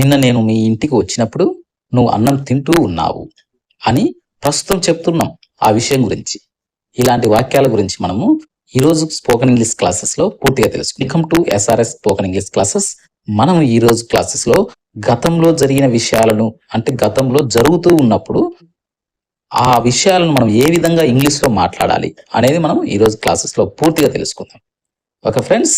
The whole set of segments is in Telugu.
నిన్న నేను మీ ఇంటికి వచ్చినప్పుడు నువ్వు అన్నం తింటూ ఉన్నావు అని ప్రస్తుతం చెప్తున్నాం ఆ విషయం గురించి. ఇలాంటి వాక్యాల గురించి మనము ఈరోజు స్పోకెన్ ఇంగ్లీష్ క్లాసెస్లో పూర్తిగా తెలుసు welcome to SRS spoken English classes. మనం ఈ రోజు క్లాసెస్లో గతంలో జరిగిన విషయాలను అంటే గతంలో జరుగుతూ ఉన్నప్పుడు ఆ విషయాలను మనం ఏ విధంగా ఇంగ్లీష్లో మాట్లాడాలి అనేది మనం ఈరోజు క్లాసెస్లో పూర్తిగా తెలుసుకుందాం. ఓకే ఫ్రెండ్స్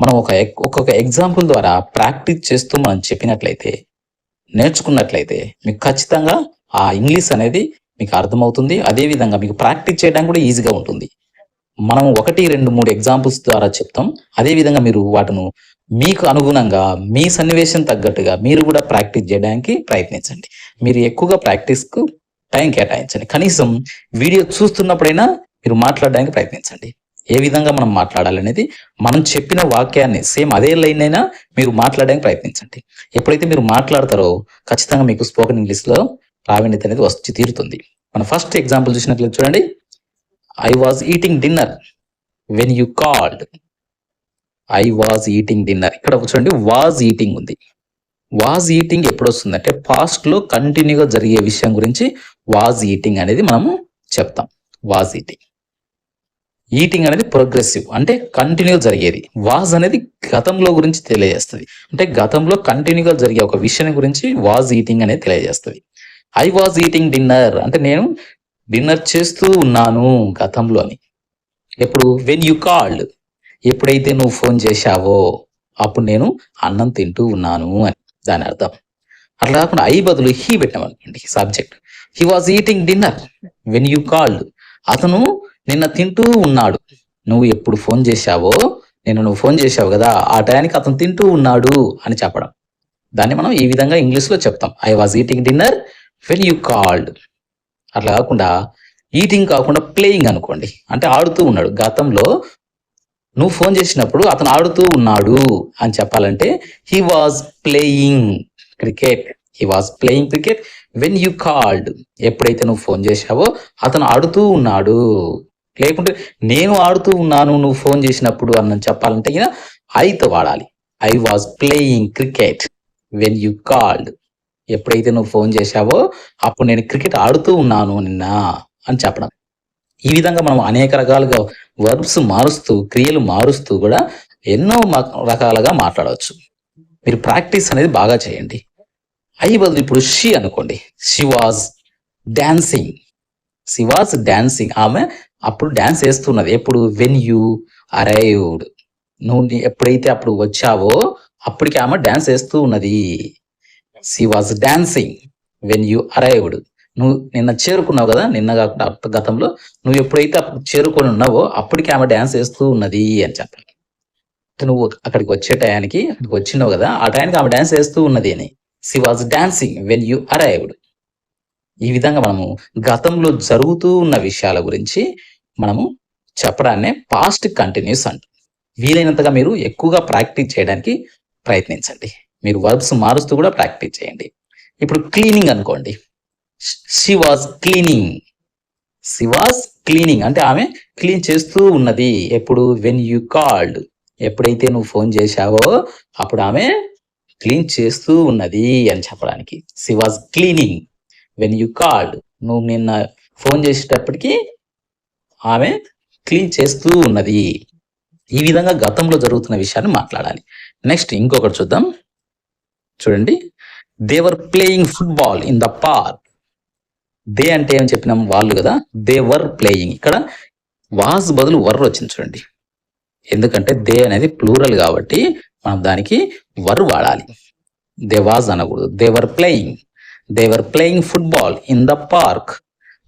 మనం ఒక ఎక్- ఒక్కొక్క ఎగ్జాంపుల్ ద్వారా ప్రాక్టీస్ చేస్తూ మనం చెప్పినట్లయితే నేర్చుకున్నట్లయితే మీకు ఖచ్చితంగా ఆ ఇంగ్లీష్ అనేది మీకు అర్థమవుతుంది. అదే విధంగా మీకు ప్రాక్టీస్ చేయడానికి కూడా ఈజీగా ఉంటుంది. మనం ఒకటి రెండు మూడు ఎగ్జాంపుల్స్ ద్వారా చెప్తాం. అదే విధంగా మీరు వాటిను మీకు అనుగుణంగా మీ సన్నివేశం తగ్గట్టుగా మీరు కూడా ప్రాక్టీస్ చేయడానికి ప్రయత్నించండి. మీరు ఎక్కువగా ప్రాక్టీస్కు టైం కేటాయించండి. కనీసం వీడియో చూస్తున్నప్పుడైనా మీరు మాట్లాడడానికి ప్రయత్నించండి. ఏ విధంగా మనం మాట్లాడాలనేది మనం చెప్పిన వాక్యాన్ని సేమ్ అదే లైన్ అయినా మీరు మాట్లాడడానికి ప్రయత్నించండి. ఎప్పుడైతే మీరు మాట్లాడతారో ఖచ్చితంగా మీకు స్పోకెన్ ఇంగ్లీష్లో ప్రావీణ్యత అనేది వచ్చి తీరుతుంది. మన ఫస్ట్ ఎగ్జాంపుల్ చూసినట్లయితే చూడండి. I was eating dinner when you called I was eating dinner ఇక్కడ చూడండి. వాజ్ ఈటింగ్ ఉంది. వాజ్ ఈటింగ్ ఎప్పుడు వస్తుందంటే పాస్ట్లో కంటిన్యూగా జరిగే విషయం గురించి వాజ్ ఈటింగ్ అనేది మనము చెప్తాం. వాజ్ ఈటింగ్ ఈటింగ్ అనేది ప్రోగ్రెసివ్ అంటే కంటిన్యూ జరిగేది. వాజ్ అనేది గతంలో గురించి తెలియజేస్తుంది. అంటే గతంలో కంటిన్యూగా జరిగే ఒక విషయం గురించి వాజ్ ఈటింగ్ అనేది తెలియజేస్తుంది. ఐ వాజ్ ఈటింగ్ డిన్నర్ అంటే నేను డిన్నర్ చేస్తూ ఉన్నాను గతంలో అని. ఎప్పుడు? వెన్ యు కాల్డ్ ఎప్పుడైతే నువ్వు ఫోన్ చేశావో అప్పుడు నేను అన్నం తింటూ ఉన్నాను అని. దాని అర్థం. అట్లా కాకుండా ఐ బదులు హీ పెట్టామనుకోండి subject he was eating dinner when you called అతను నిన్న తింటూ ఉన్నాడు. నువ్వు ఎప్పుడు ఫోన్ చేశావో? నేను నువ్వు ఫోన్ చేశావు కదా? ఆ టయానికి అతను తింటూ ఉన్నాడు అని చెప్పడం. దాన్ని మనం ఈ విధంగా ఇంగ్లీష్లో చెప్తాం. I was eating dinner when you called అట్లా కాకుండా ఈటింగ్ కాకుండా ప్లేయింగ్ అనుకోండి. అంటే ఆడుతూ ఉన్నాడు. గతంలో నువ్వు ఫోన్ చేసినప్పుడు అతను ఆడుతూ ఉన్నాడు అని చెప్పాలంటే he was playing cricket he was playing cricket when you called ఎప్పుడైతే నువ్వు ఫోన్ చేశావో అతను ఆడుతూ ఉన్నాడు. లేకుంటే నేను ఆడుతూ ఉన్నాను నువ్వు ఫోన్ చేసినప్పుడు అన్న చెప్పాలంటే ఇక ఐతో వాడాలి I was playing cricket when you called. ఎప్పుడైతే నువ్వు ఫోన్ చేశావో అప్పుడు నేను క్రికెట్ ఆడుతూ ఉన్నాను నిన్న అని చెప్పడం. ఈ విధంగా మనం అనేక రకాలుగా వర్బ్స్ మారుస్తూ క్రియలు మారుస్తూ కూడా ఎన్నో రకాలుగా మాట్లాడవచ్చు. మీరు ప్రాక్టీస్ అనేది బాగా చేయండి. అయ్యి బదులు ఇప్పుడు షీ అనుకోండి. She was dancing. She was dancing. ఆమె అప్పుడు డాన్స్ వేస్తున్నది. ఎప్పుడు? వెన్ యూ అరైవ్డ్ నువ్వు ఎప్పుడైతే అప్పుడు వచ్చావో అప్పటికి ఆమె డాన్స్ వేస్తూ ఉన్నది. She was dancing when you arrived నువ్వు నిన్న చేరుకున్నావు కదా? నిన్న కాకుండా గతంలో. నువ్వు ఎప్పుడైతే అప్పుడు చేరుకొని ఉన్నావో అప్పటికి ఆమె డాన్స్ వేస్తూ ఉన్నది అని చెప్పాలి. నువ్వు అక్కడికి వచ్చే టయానికి అక్కడికి వచ్చినావు కదా? ఆ టయానికి ఆమె డాన్స్ వేస్తూ ఉన్నది అని. She was dancing when you arrived ఈ విధంగా మనము గతంలో జరుగుతూ ఉన్న విషయాల గురించి మనము చెప్పడాన్నే పాస్ట్ కంటిన్యూస్ అంట. వీలైనంతగా మీరు ఎక్కువగా ప్రాక్టీస్ చేయడానికి ప్రయత్నించండి. మీరు వర్బ్స్ మారుస్తూ కూడా ప్రాక్టీస్ చేయండి. ఇప్పుడు క్లీనింగ్ అనుకోండి. She was cleaning she was cleaning అంటే ఆమె క్లీన్ చేస్తూ ఉన్నది. ఎప్పుడు? వెన్ యూ కాల్డ్ ఎప్పుడైతే నువ్వు ఫోన్ చేశావో అప్పుడు ఆమె క్లీన్ చేస్తూ ఉన్నది అని చెప్పడానికి. She was cleaning when you called నువ్వు నిన్న ఫోన్ చేసేటప్పటికి ఆమె క్లీన్ చేస్తూ ఉన్నది. ఈ విధంగా గతంలో జరుగుతున్న విషయాన్ని మాట్లాడాలి. నెక్స్ట్ ఇంకొకటి చూద్దాం. చూడండి. They were playing football in the park they అంటే ఏం చెప్పినాం? వాళ్ళు కదా. దే వర్ ప్లేయింగ్ ఇక్కడ వాజ్ బదులు వర్ వచ్చింది చూడండి. ఎందుకంటే దే అనేది ప్లూరల్ కాబట్టి మనం దానికి వర్ వాడాలి. దే వాజ్ అనకూడదు. They were playing they were playing football in the park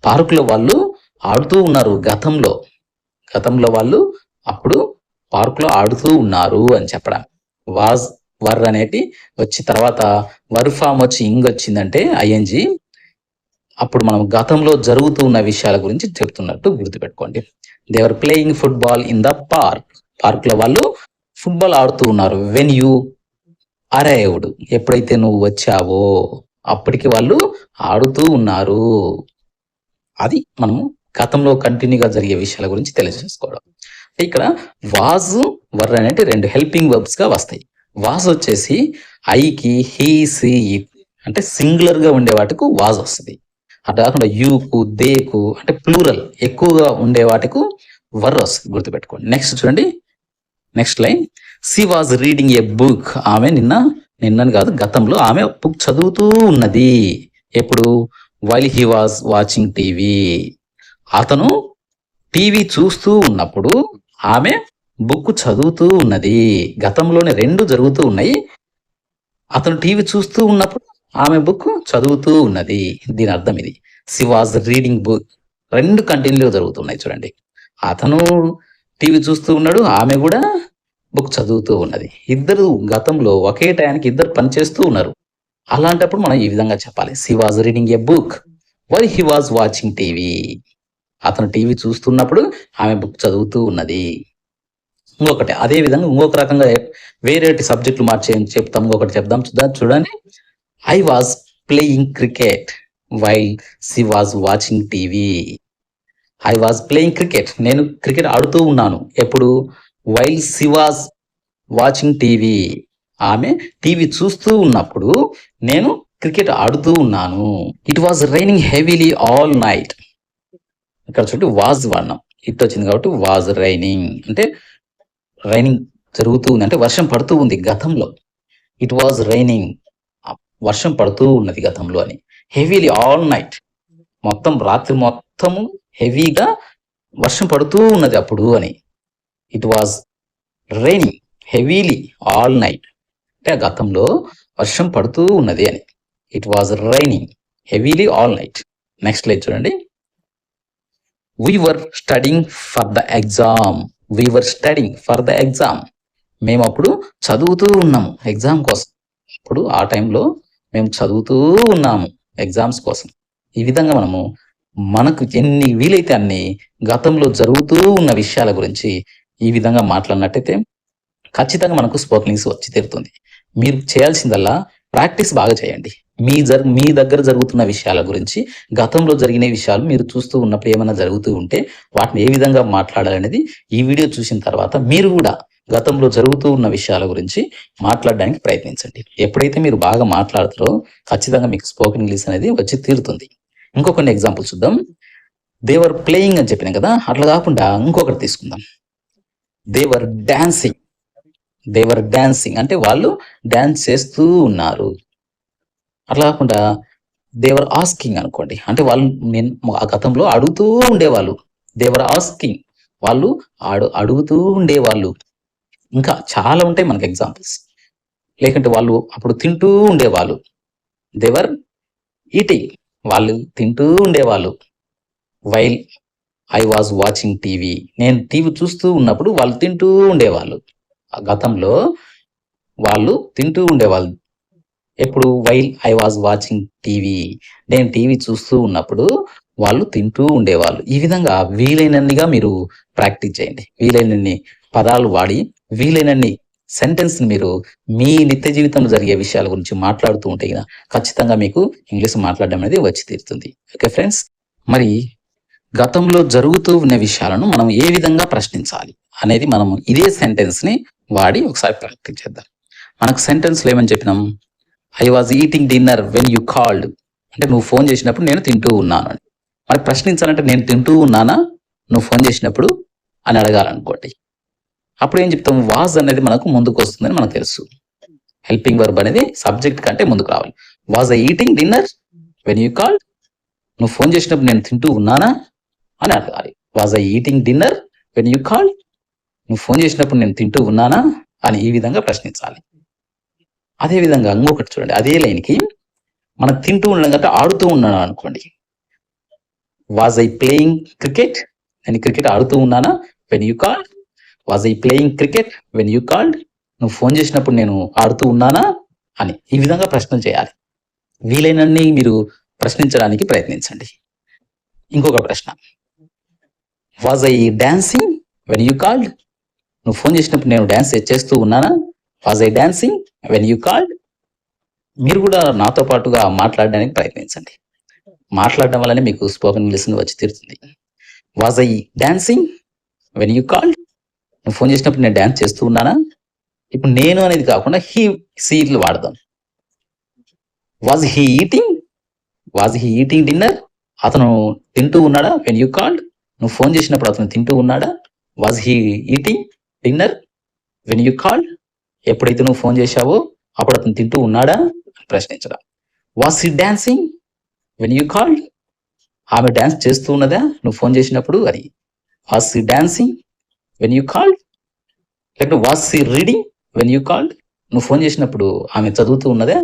పార్కులో వాళ్ళు ఆడుతూ ఉన్నారు గతంలో. గతంలో వాళ్ళు అప్పుడు పార్కులో ఆడుతూ ఉన్నారు అని చెప్పడం. వాజ్ వర్ అనేటి వచ్చి తర్వాత వర్ ఫామ్ వచ్చి ఇంగ్ వచ్చిందంటే ఐఎన్జి అప్పుడు మనం గతంలో జరుగుతూ ఉన్న విషయాల గురించి చెప్తున్నట్టు గుర్తుపెట్టుకోండి. They were playing football in the park పార్క్లో వాళ్ళు ఫుట్బాల్ ఆడుతూ ఉన్నారు. వెన్ యూ అరైవ్డ్ ఎప్పుడైతే నువ్వు వచ్చావో. అప్పటికి వాళ్ళు ఆడుతూ ఉన్నారు. అది మనము గతంలో కంటిన్యూగా జరిగే విషయాల గురించి తెలియజేసుకోవడం. ఇక్కడ వాజ్ వర్ అనేటి రెండు హెల్పింగ్ వర్బ్స్గా వస్తాయి. వాజ్ వచ్చేసి ఐకి హీ సి ఇట్ అంటే సింగులర్గా ఉండే వాటికి వాజ్ వస్తుంది. అటు కాకుండా యూకు దేకు అంటే ప్లూరల్ ఎక్కువగా ఉండే వాటికు వర్ వస్తుంది గుర్తుపెట్టుకోండి. నెక్స్ట్ చూడండి. Next line. She was reading a book. ఆమె నిన్న నిన్నని కాదు గతంలో ఆమె బుక్ చదువుతూ ఉన్నది. ఎప్పుడు? While he was watching TV అతను టీవీ చూస్తూ ఉన్నప్పుడు ఆమె బుక్ చదువుతూ ఉన్నది. గతంలోనే రెండు జరుగుతూ ఉన్నాయి. అతను టీవీ చూస్తూ ఉన్నప్పుడు ఆమె బుక్ చదువుతూ ఉన్నది. దీని అర్థం ఇది. సి వాజ్ రీడింగ్ బుక్ రెండు కంటిన్యూ జరుగుతున్నాయి చూడండి. అతను టీవీ చూస్తూ ఉన్నాడు ఆమె కూడా బుక్ చదువుతూ ఉన్నది. ఇద్దరు గతంలో ఒకే టయానికి ఇద్దరు పనిచేస్తూ ఉన్నారు. అలాంటప్పుడు మనం ఈ విధంగా చెప్పాలి. She was reading a book while he was watching TV అతను టీవీ చూస్తున్నప్పుడు ఆమె బుక్ చదువుతూ ఉన్నది. ఇంకొకటి అదే విధంగా ఇంకొక రకంగా వేరేటి సబ్జెక్టులు మార్చే చెప్తాం. ఇంకొకటి చెప్దాం. చూద్దాం. చూడండి. I was playing cricket while she was watching TV I was playing cricket నేను క్రికెట్ ఆడుతూ ఉన్నాను. ఎప్పుడు? While she was watching TV. ఆమె టీవీ చూస్తూ ఉన్నప్పుడు నేను క్రికెట్ ఆడుతూ ఉన్నాను. It was raining heavily all night ఇక్కడ చూడండి వాజ్ వాడినాం ఇట్ వచ్చింది కాబట్టి వాజ్ రైనింగ్ అంటే రైనింగ్ జరుగుతూ ఉంది. అంటే వర్షం పడుతూ ఉంది గతంలో. ఇట్ వాజ్ రైనింగ్ వర్షం పడుతూ ఉన్నది గతంలో అని. హెవీలీ ఆల్ నైట్ మొత్తం రాత్రి మొత్తము హెవీగా వర్షం పడుతూ ఉన్నది అప్పుడు అని. It was raining heavily all night అంటే ఆ గతంలో వర్షం పడుతూ ఉన్నది అని. It was raining heavily all night next line చూడండి. We were studying for the exam we were studying for the exam మేము అప్పుడు చదువుతూ ఉన్నాము ఎగ్జామ్ కోసం. అప్పుడు ఆ టైంలో మేము చదువుతూ ఉన్నాము ఎగ్జామ్స్ కోసం. ఈ విధంగా మనము మనకు ఎన్ని వీలైతే అన్ని గతంలో జరుగుతూ ఉన్న విషయాల గురించి ఈ విధంగా మాట్లాడినట్టయితే ఖచ్చితంగా మనకు స్పోకెన్ ఇంగ్లీష్ వచ్చి తీరుతుంది. మీరు చేయాల్సిందల్లా ప్రాక్టీస్ బాగా చేయండి. మీ జర్ మీ దగ్గర జరుగుతున్న విషయాల గురించి గతంలో జరిగిన విషయాలు మీరు చూస్తూ ఉన్నప్పుడు ఏమైనా జరుగుతూ ఉంటే వాటిని ఏ విధంగా మాట్లాడాలనేది ఈ వీడియో చూసిన తర్వాత మీరు కూడా గతంలో జరుగుతూ ఉన్న విషయాల గురించి మాట్లాడడానికి ప్రయత్నించండి. ఎప్పుడైతే మీరు బాగా మాట్లాడతారో ఖచ్చితంగా మీకు స్పోకెన్ ఇంగ్లీష్ అనేది వచ్చి తీరుతుంది. ఇంకొకటి ఎగ్జాంపుల్ చూద్దాం. దేవర్ ప్లేయింగ్ అని చెప్పినాం కదా అట్లా కాకుండా ఇంకొకటి తీసుకుందాం. దేవర్ డాన్సింగ్ దేవర్ డాన్సింగ్ అంటే వాళ్ళు డాన్స్ చేస్తూ ఉన్నారు. అట్లా కాకుండా దేవర్ ఆస్కింగ్ అనుకోండి. అంటే వాళ్ళు నేను ఆ గతంలో అడుగుతూ ఉండేవాళ్ళు. దేవర్ ఆస్కింగ్ వాళ్ళు అడు అడుగుతూ ఉండేవాళ్ళు. ఇంకా చాలా ఉంటాయి మనకి ఎగ్జాంపుల్స్ లేకుంటే వాళ్ళు అప్పుడు తింటూ ఉండేవాళ్ళు. దేవర్ ఈటింగ్ వాళ్ళు తింటూ ఉండేవాళ్ళు. While I was watching TV నేను టీవీ చూస్తూ ఉన్నప్పుడు వాళ్ళు తింటూ ఉండేవాళ్ళు. ఆ గతంలో వాళ్ళు తింటూ ఉండేవాళ్ళు. ఎప్పుడు? While I was watching TV నేను టీవీ చూస్తూ ఉన్నప్పుడు వాళ్ళు తింటూ ఉండేవాళ్ళు. ఈ విధంగా వీలైనన్నిగా మీరు ప్రాక్టీస్ చేయండి. వీలైనన్ని పదాలు వాడి వీలైనన్ని సెంటెన్స్ మీరు మీ నిత్య జీవితంలో జరిగే విషయాల గురించి మాట్లాడుతూ ఉంటే ఖచ్చితంగా మీకు ఇంగ్లీష్ మాట్లాడడం అనేది వచ్చి తీరుతుంది. ఓకే ఫ్రెండ్స్ మరి గతంలో జరుగుతూ ఉన్న విషయాలను మనం ఏ విధంగా ప్రశ్నించాలి అనేది మనం ఇదే సెంటెన్స్ని వాడి ఒకసారి ప్రాక్టీస్ చేద్దాం. మనకు సెంటెన్స్ ఏమని చెప్పినాం. I was eating dinner when you called అంటే నువ్వు ఫోన్ చేసినప్పుడు నేను తింటూ ఉన్నాను అని. మరి ప్రశ్నించాలంటే నేను తింటూ ఉన్నానా? నువ్వు ఫోన్ చేసినప్పుడు అని అడగాలనుకోండి. అప్పుడు ఏం చెప్తాం? వాజ్ అనేది మనకు ముందుకు వస్తుందని మనకు తెలుసు. హెల్పింగ్ వర్బ్ అనేది సబ్జెక్ట్ కంటే ముందుకు రావాలి. Was I eating dinner when you call నువ్వు ఫోన్ చేసినప్పుడు నేను తింటూ ఉన్నానా? అని అడగాలి was I eating dinner when you call నువ్వు ఫోన్ చేసినప్పుడు నేను తింటూ ఉన్నానా అని ఈ విధంగా ప్రశ్నించాలి. అదేవిధంగా ఇంకొకటి చూడండి. అదే లైన్కి మనం తింటూ ఉండడం కంటే ఆడుతూ ఉన్నాను అనుకోండి. వాజ్ ఐ ప్లేయింగ్ క్రికెట్ నేను క్రికెట్ ఆడుతూ ఉన్నానా when you call was I playing cricket when you called నువ్వు ఫోన్ చేసినప్పుడు నేను ఆడుతూ ఉన్నానా అని ఈ విధంగా ప్రశ్నలు చేయాలి. వీలైనన్ని మీరు ప్రశ్నించడానికి ప్రయత్నించండి. ఇంకొక ప్రశ్న. Was I dancing when you called నువ్వు ఫోన్ చేసినప్పుడు నేను డాన్స్ చేస్తూ ఉన్నానా? Was I dancing when you called మీరు కూడా నాతో పాటుగా మాట్లాడడానికి ప్రయత్నించండి. మాట్లాడడం వల్లనే మీకు స్పోకెన్ ఇంగ్లీష్ వచ్చి తీరుతుంది. Was I dancing when you called నువ్వు ఫోన్ చేసినప్పుడు నేను డాన్స్ చేస్తూ ఉన్నానా? ఇప్పుడు నేను అనేది కాకుండా హీ సీట్లు వాడదాం. Was he eating was he eating dinner అతను తింటూ ఉన్నాడా? వెన్ యూ కాల్డ్ నువ్వు ఫోన్ చేసినప్పుడు అతను తింటూ ఉన్నాడా? Was he eating dinner when you called ఎప్పుడైతే నువ్వు ఫోన్ చేశావో అప్పుడు అతను తింటూ ఉన్నాడా? అని ప్రశ్నించడం. Was he dancing when you called ఆమె డాన్స్ చేస్తూ ఉన్నదా? నువ్వు ఫోన్ చేసినప్పుడు అది was he dancing when you called లేకపోతే was he reading when you called నువ్వు ఫోన్ చేసినప్పుడు ఆమె చదువుతూ ఉన్నదా?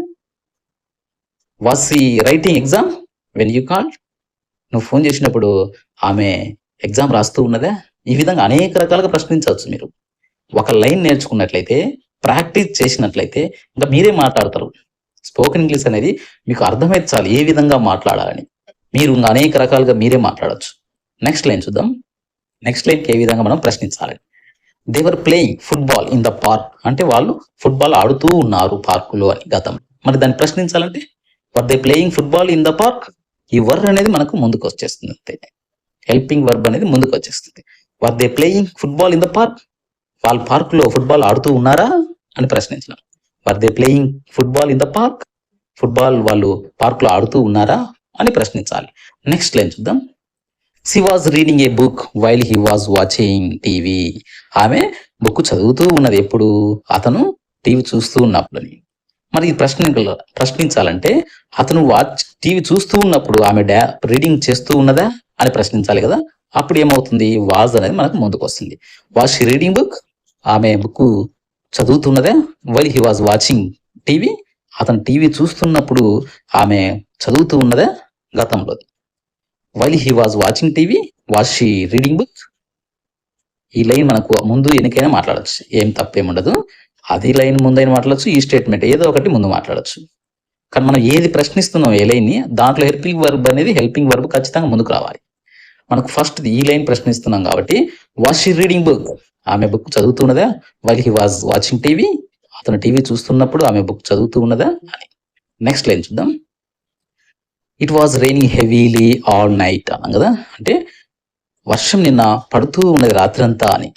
Was he writing exam when you called నువ్వు ఫోన్ చేసినప్పుడు ఆమె ఎగ్జామ్ రాస్తూ ఉన్నదా? ఈ విధంగా అనేక రకాలుగా ప్రశ్నించవచ్చు మీరు. ఒక లైన్ నేర్చుకున్నట్లయితే ప్రాక్టీస్ చేసినట్లయితే ఇంకా మీరే మాట్లాడతారు. స్పోకెన్ ఇంగ్లీష్ అనేది మీకు అర్థమైతే చాలు ఏ విధంగా మాట్లాడాలని. మీరు ఇంకా అనేక రకాలుగా మీరే మాట్లాడచ్చు. నెక్స్ట్ లైన్ చూద్దాం. నెక్స్ట్ లైన్కి ఏ విధంగా మనం ప్రశ్నించాలి? They were playing football in the park అంటే వాళ్ళు ఫుట్బాల్ ఆడుతూ ఉన్నారు పార్కులో అని గతం మరి దాన్ని ప్రశ్నించాలంటే were they playing football in the park ఈ వర్ అనేది మనకు ముందుకు వచ్చేస్తుంది అంతే. హెల్పింగ్ వర్బ్ అనేది ముందుకు వచ్చేస్తుంది. Were they playing football in the park వాళ్ళు పార్క్లో ఫుట్బాల్ ఆడుతూ ఉన్నారా అని ప్రశ్నించడం. Were they playing football in the park football వాళ్ళు పార్క్లో ఆడుతూ ఉన్నారా అని ప్రశ్నించాలి. నెక్స్ట్ లైన్ చూద్దాం. She was reading a book while he was watching TV ఆమె బుక్ చదువుతూ ఉన్నది ఎప్పుడు? అతను టీవీ చూస్తూ ఉన్నప్పుడు మరి ప్రశ్న ప్రశ్నించాలంటే అతను వాచ్ టీవీ చూస్తూ ఉన్నప్పుడు ఆమె డా రీడింగ్ చేస్తూ ఉన్నదా? అని ప్రశ్నించాలి కదా. అప్పుడు ఏమవుతుంది? వాజ్ అనేది మనకు ముందుకు వస్తుంది. Was she reading book? ఆమె book చదువుతున్నదా? While he was watching TV? అతను టీవీ చూస్తున్నప్పుడు ఆమె చదువుతూ ఉన్నదా గతంలో. While he was watching TV? Was she reading book? ఈ లైన్ మనకు ముందు ఎన్నికైనా మాట్లాడచ్చు. ఏం తప్పేముండదు. అది లైన్ ముందైనా మాట్లాడచ్చు ఈ స్టేట్మెంట్ ఏదో ఒకటి ముందు మాట్లాడచ్చు. కానీ మనం ఏది ప్రశ్నిస్తున్నాం ఏ లైన్ని దాంట్లో హెల్పింగ్ వర్బ్ అనేది హెల్పింగ్ వర్బ్ ఖచ్చితంగా ముందుకు రావాలి. మనకు ఫస్ట్ ఈ లైన్ ప్రశ్నిస్తున్నాం కాబట్టి వాష్ షీ రీడింగ్ బుక్ ఆమె book చదువుతున్నదా? While he was watching TV అతను టీవీ చూస్తున్నప్పుడు ఆమె బుక్ చదువుతూ ఉన్నదా అని. నెక్స్ట్ లైన్ చూద్దాం. It was raining heavily all night అన్నాం కదా. అంటే వర్షం నిన్న పడుతూ ఉన్నది రాత్రంతా అని.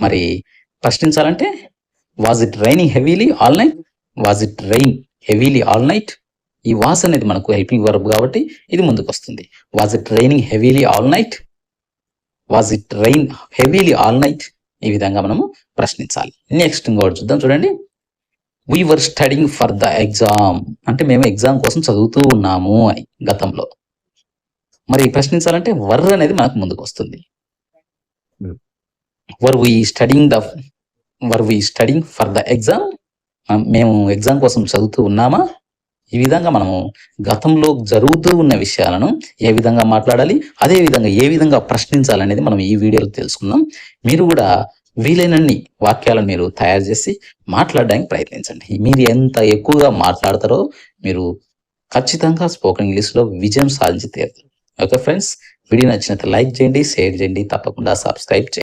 మరి ప్రశ్నించాలంటే was it raining heavily all night was it rain heavily all night ఈ వాజ్ అనేది మనకు హెల్పింగ్ వర్బ్ కాబట్టి ఇది ముందుకు వస్తుంది was it raining heavily all night was it rain heavily all night ఈ విధంగా మనము ప్రశ్నించాలి. నెక్స్ట్ ఇంకోటి చూద్దాం. చూడండి. We were studying for the exam అంటే మేము ఎగ్జామ్ కోసం చదువుతూ ఉన్నాము అని గతంలో. మరి ప్రశ్నించాలంటే వర్ అనేది మనకు ముందుకు వస్తుంది were we studying the were we studying for the exam మేము ఎగ్జామ్ కోసం చదువుతూ ఉన్నామా? ఈ విధంగా మనము గతంలో జరుగుతూ ఉన్న విషయాలను ఏ విధంగా మాట్లాడాలి అదే విధంగా ఏ విధంగా ప్రశ్నించాలనేది మనం ఈ వీడియోలో తెలుసుకుందాం. మీరు కూడా వీలైనన్ని వాక్యాలను మీరు తయారు చేసి మాట్లాడడానికి ప్రయత్నించండి. మీరు ఎంత ఎక్కువగా మాట్లాడతారో మీరు ఖచ్చితంగా స్పోకెన్ ఇంగ్లీష్లో విజయం సాధించి తీరుతారు. ఓకే ఫ్రెండ్స్ వీడియో నచ్చినంత లైక్ చేయండి షేర్ చేయండి తప్పకుండా సబ్స్క్రైబ్ చేయండి.